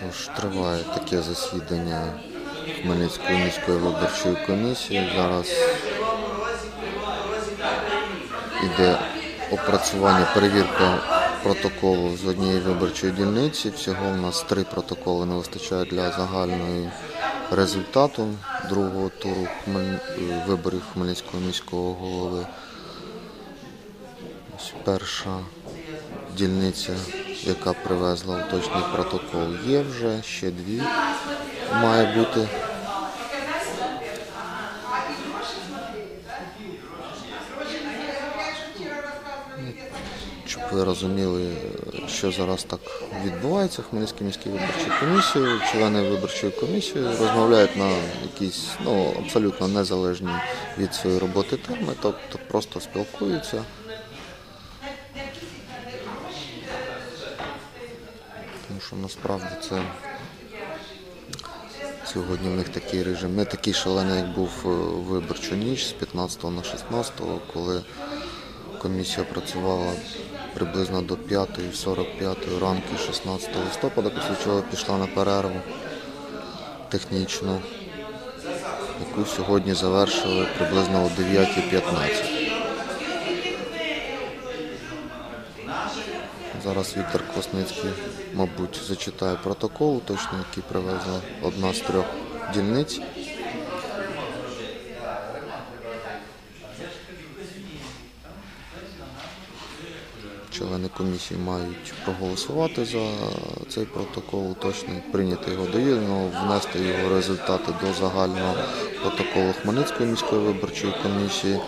Тож триває таке засідання Хмельницької міської виборчої комісії. Зараз іде опрацювання, перевірка протоколу з однієї виборчої дільниці. Всього в нас три протоколи не вистачає для загальної результату другого туру Хмель- виборів Хмельницького міського голови. Ось перша дільниця, яка привезла уточний протокол, є вже, ще дві має бути. Щоб ви розуміли, що зараз так відбувається в Хмельницькій міській виборчій комісії. Члени виборчої комісії розмовляють на якісь ну, абсолютно незалежні від своєї роботи теми, тобто просто спілкуються. Що насправді це сьогодні в них такий режим. Не такий шалений, як був е, виборчу ніч з 15 на 16, коли комісія працювала приблизно до 5.45 ранку 16 листопада, після чого пішла на перерву технічну, яку сьогодні завершили приблизно о 9.15. Зараз Віктор Квасницький, мабуть, зачитає протокол, точно який привезла одна з трьох дільниць. Члени комісії мають проголосувати за цей протокол, точно прийняти його довірено, внести його результати до загального протоколу Хмельницької міської виборчої комісії.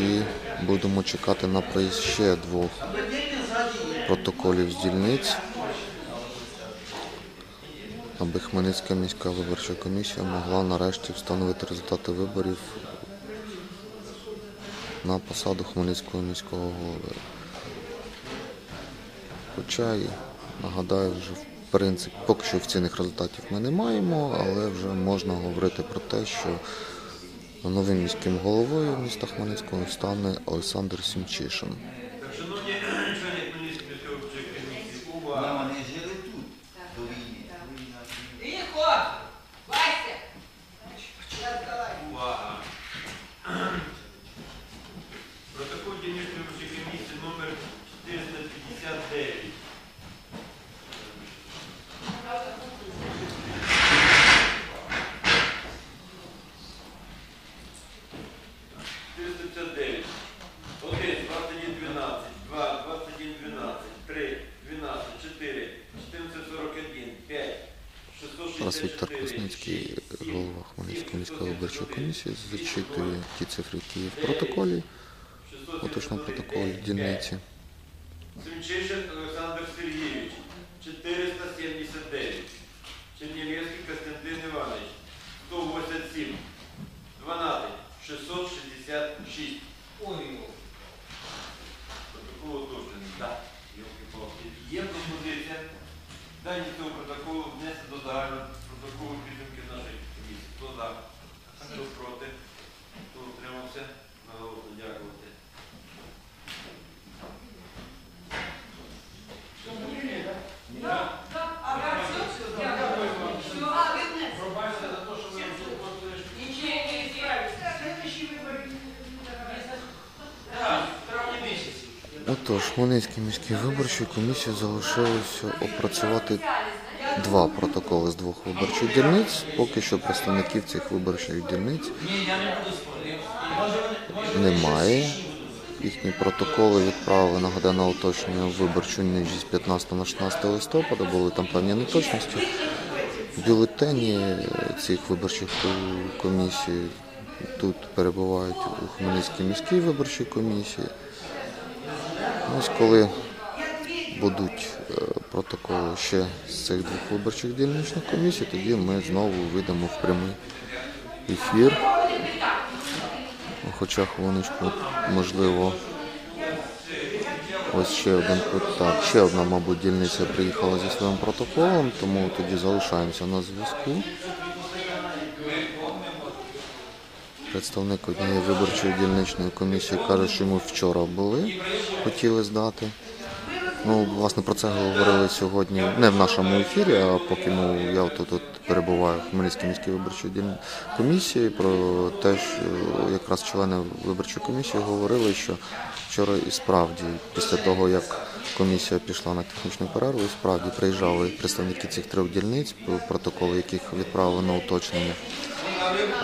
І будемо чекати на приїзд ще двох протоколів з дільниць, аби Хмельницька міська виборча комісія могла нарешті встановити результати виборів на посаду Хмельницького міського голови. Хоча і нагадаю, вже в принципі, поки що офіційних результатів ми не маємо, але вже можна говорити про те, що новим міським головою міста Хмельницького стане Олександр Сімчишин. Шановні члени Хмельницької міської виборчої комісії, увага! Вони жили тут до війни. Тихо! Вася! Увага! Протокол дільничної виборчої комісії номер 459. «459. 1, 21, 12, 2, 21, 12, 3, 12, 4, 14, 41, 5, 664, Віктор Косницький, голова Хмельницької міської виборчої комісії, зачитує ті цифри, які є в протоколі, поточному протоколі дільниці. Семчишин Олександр Сергійович, 479. Чернівецький Костянтин Іванович, 187. 12. 666. Ой, Протокол уточнений. Так. Є пропозиція. Дані цього протоколу внести до загального протоколу підсумки нашої комісії. Хто за? Хто проти? Хто утримався? Наголосно дякувати. а как все? Все, а вы мне? Не исправится. Следующий выбор. Отож, Хмельницькій міській виборчій комісії залишилося опрацювати два протоколи з двох виборчих дільниць. Поки що представників цих виборчих дільниць немає. Їхні протоколи відправили на уточнення в виборчу ніч з 15 на 16 листопада. Були там певні неточності. Бюлетені цих виборчих комісій тут перебувають у Хмельницькій міській виборчій комісії. Ось коли будуть протоколи ще з цих двох виборчих дільничних комісій, тоді ми знову вийдемо в прямий ефір. Хоча хвилиночку, можливо, ось ще один так, ще одна, мабуть, дільниця приїхала зі своїм протоколом, тому тоді залишаємося на зв'язку. Представник однієї виборчої дільничної комісії каже, що ми вчора були, хотіли здати. Ну, власне, про це говорили сьогодні не в нашому ефірі, а поки ну, я тут, перебуваю в Хмельницькій міській виборчій комісії, про те, що якраз члени виборчої комісії говорили, що вчора і справді, після того, як комісія пішла на технічну перерву, і справді приїжджали представники цих трьох дільниць, протоколи яких відправили на уточнення.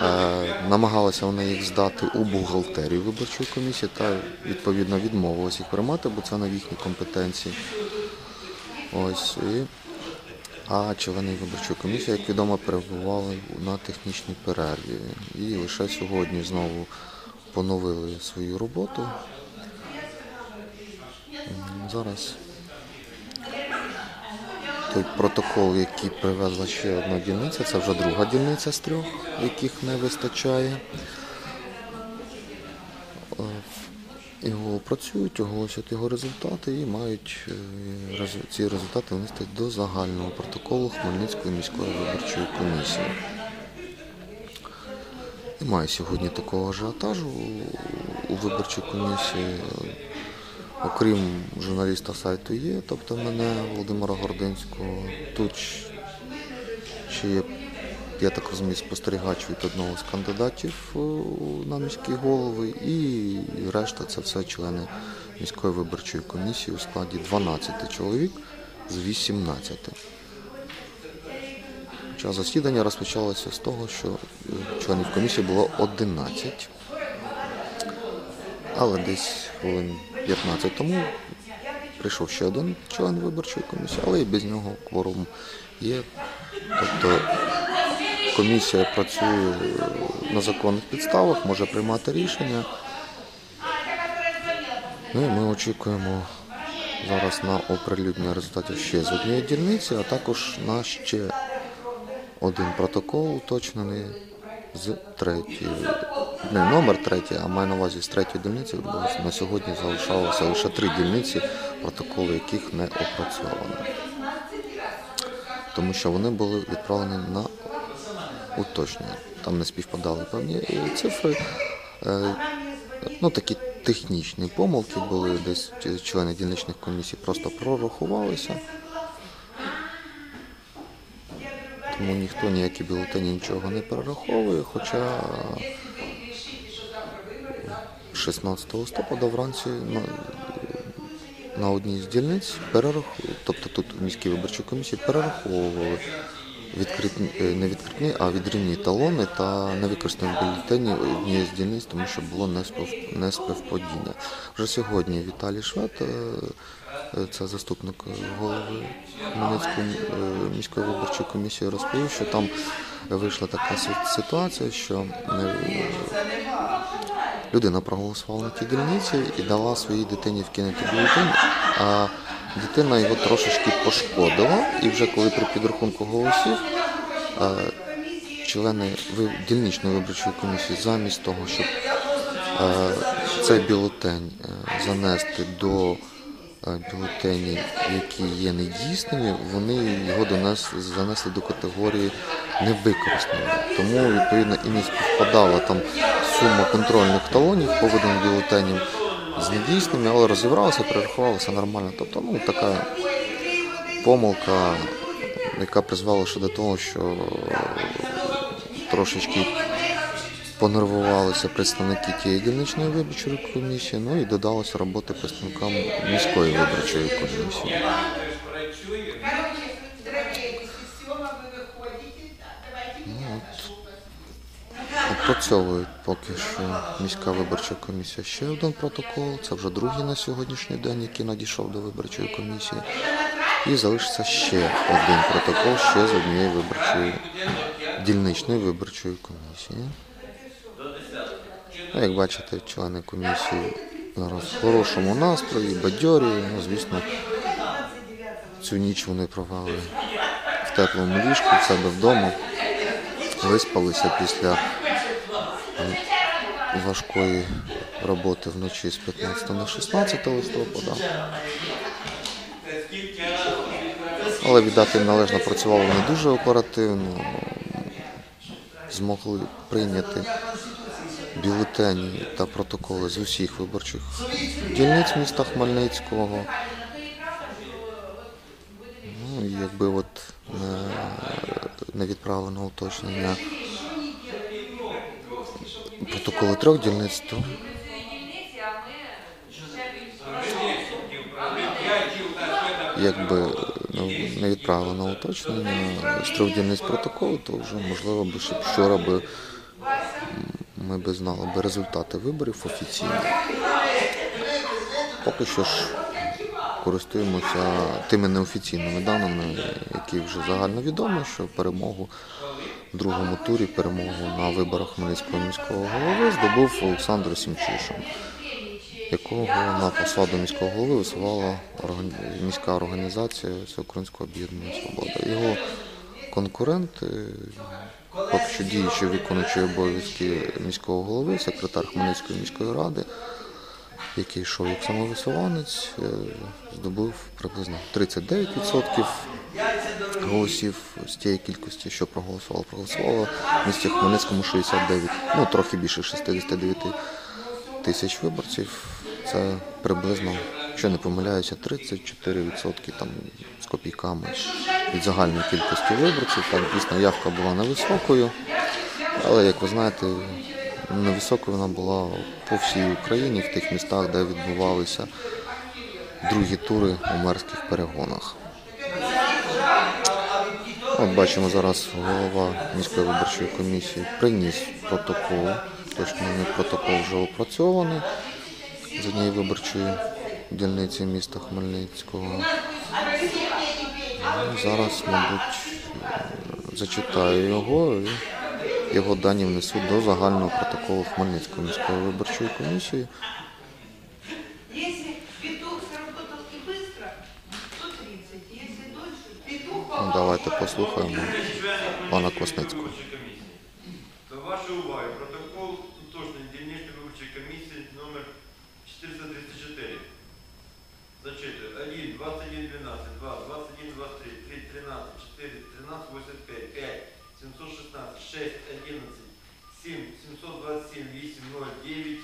Е, Намагалися вони їх здати у бухгалтерію виборчої комісії та відповідно відмовилися їх приймати, бо це на їхній компетенції. Ось і а члени виборчої комісії, як відомо, перебували на технічній перерві. І лише сьогодні знову поновили свою роботу. Зараз той протокол, який привезла ще одна дільниця, це вже друга дільниця з трьох, яких не вистачає. Е, Його опрацюють, оголосять його результати і мають е, ці результати внести до загального протоколу Хмельницької міської виборчої комісії. Немає сьогодні такого ажіотажу у виборчій комісії. Окрім журналіста сайту є, тобто мене, Володимира Гординського. Тут ще є, я так розумію, спостерігач від одного з кандидатів е, на міські голови, і решта це все члени міської виборчої комісії у складі 12 чоловік з 18. Час засідання розпочалося з того, що е, членів комісії було 11. Але десь хвилин 15 тому прийшов ще один член виборчої комісії, але і без нього кворум є. Тобто комісія працює е, на законних підставах, може приймати рішення. Ну і ми очікуємо зараз на оприлюднення результатів ще з однієї дільниці, а також на ще один протокол уточнений з третьої. Не номер третій, а маю на увазі з третьої дільниці, бо на сьогодні залишалося лише три дільниці, протоколи яких не опрацьовані. Тому що вони були відправлені на уточнення. Там не співпадали певні е, цифри. Е, Ну, такі технічні помилки були, десь члени дільничних комісій просто прорахувалися. Тому ніхто ніякі бюлетені нічого не перераховує, хоча 16 листопада вранці на, на одній з дільниць перераховували, тобто тут в міській виборчій комісії перераховували відкритні, е, не відкритні, а відрівні талони та невикористані бюлетені однієї з дільниць, тому що було неспів- неспівпадіння. Вже сьогодні Віталій Швед, е, е, це заступник голови Хмельницької міської виборчої комісії, розповів, що там вийшла така ситуація, що е, людина проголосувала на ті дільниці і дала своїй дитині вкинути бюлетень, а дитина його трошечки пошкодила. І вже коли при підрахунку голосів члени дільничної виборчої комісії замість того, щоб цей бюлетень е, занести до бюлетенів, які є недійсними, вони його донесли, занесли до категорії невикористані. Тому відповідно і не співпадала там сума контрольних талонів по виданим бюлетеням з недійсними, але розібралися, перерахувалися нормально. Тобто, ну така помилка, яка призвела ще до того, що трошечки понервувалися представники тієї дільничної виборчої комісії, ну і додалося роботи представникам міської виборчої комісії. Ну, опрацьовують поки що міська виборча комісія ще один протокол. Це вже другий на сьогоднішній день, який надійшов до виборчої комісії. І залишиться ще один протокол ще з однієї виборчої дільничної виборчої комісії. Ну, як бачите, члени комісії зараз в хорошому настрої, бадьорі. Ну, звісно, цю ніч вони провели в теплому ліжку в себе вдома, виспалися після е, важкої роботи вночі з 15 на 16 листопада. Але віддати належно працювали вони дуже оперативно, змогли прийняти бюлетені та протоколи з усіх виборчих дільниць міста Хмельницького. Ну, і якби от не, не відправлено уточнення протоколи трьох дільниць, то якби ну, не відправлено уточнення з трьох дільниць протоколу, то вже можливо би ще вчора би ми би знали би результати виборів офіційно. Поки що ж користуємося тими неофіційними даними, які вже загальновідомі, що перемогу в другому турі, перемогу на виборах Хмельницького міського голови здобув Олександр Сімчишин, якого на посаду міського голови висувала міська організація Всеукраїнського об'єднання Свобода. Його конкуренти, поки що діючий виконуючий обов'язки міського голови, секретар Хмельницької міської ради, який йшов як самовисуванець, е, здобув приблизно 39% голосів з тієї кількості, що проголосувало. Проголосувало в місті Хмельницькому 69, ну трохи більше 69 тисяч виборців. Це приблизно, якщо не помиляюся, 34% там з копійками від загальної кількості виборців. Так, дійсно, явка була невисокою, але як ви знаєте, невисокою вона була по всій Україні, в тих містах, де відбувалися другі тури у мерських перегонах. От бачимо зараз голова міської виборчої комісії приніс протокол. Точно не протокол вже опрацьований з однієї виборчої дільниці міста Хмельницького. Зараз, мабуть, зачитаю його і його дані внесуть до загального протоколу Хмельницької міської виборчої комісії. Если петух сработал и быстро, то 30. Если дольше, петух давайте послухаємо пана Косницького. До вашої уваги протокол уточнень дільничної виборчої комісії номер 434. Зачитую. 1, 21, 12, 2, 21, 23, 3, 13, 4, 13, 85, 5, 716, 6, 11, 7, 727, 8, 0, 9,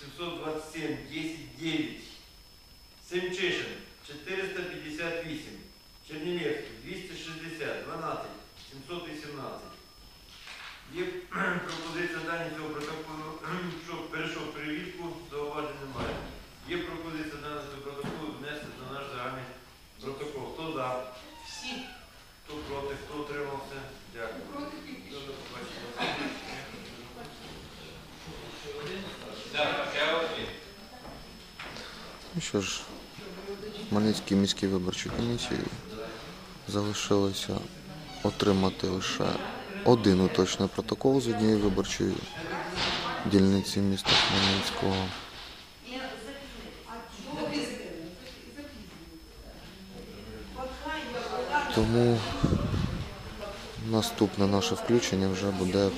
727, 10, 9. Семчишин 458, Чернівецький 260, 12, 718. Є пропозиція дані цього за? Всі. Хто проти? Хто утримався? Дякую. Ну що ж, Хмельницькій міській виборчій комісії залишилося отримати лише один уточний протокол з однієї виборчої дільниці міста Хмельницького. Тому наступне наше включення вже буде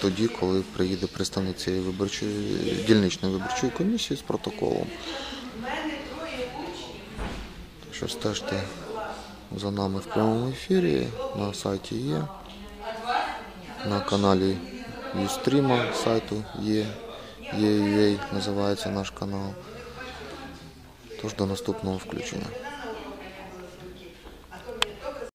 тоді, коли приїде представник цієї виборчої дільничної виборчої комісії з протоколом. Що стежте за нами в прямому ефірі на сайті є, на каналі Юстріма сайту є, є називається наш канал. Тож до наступного включення.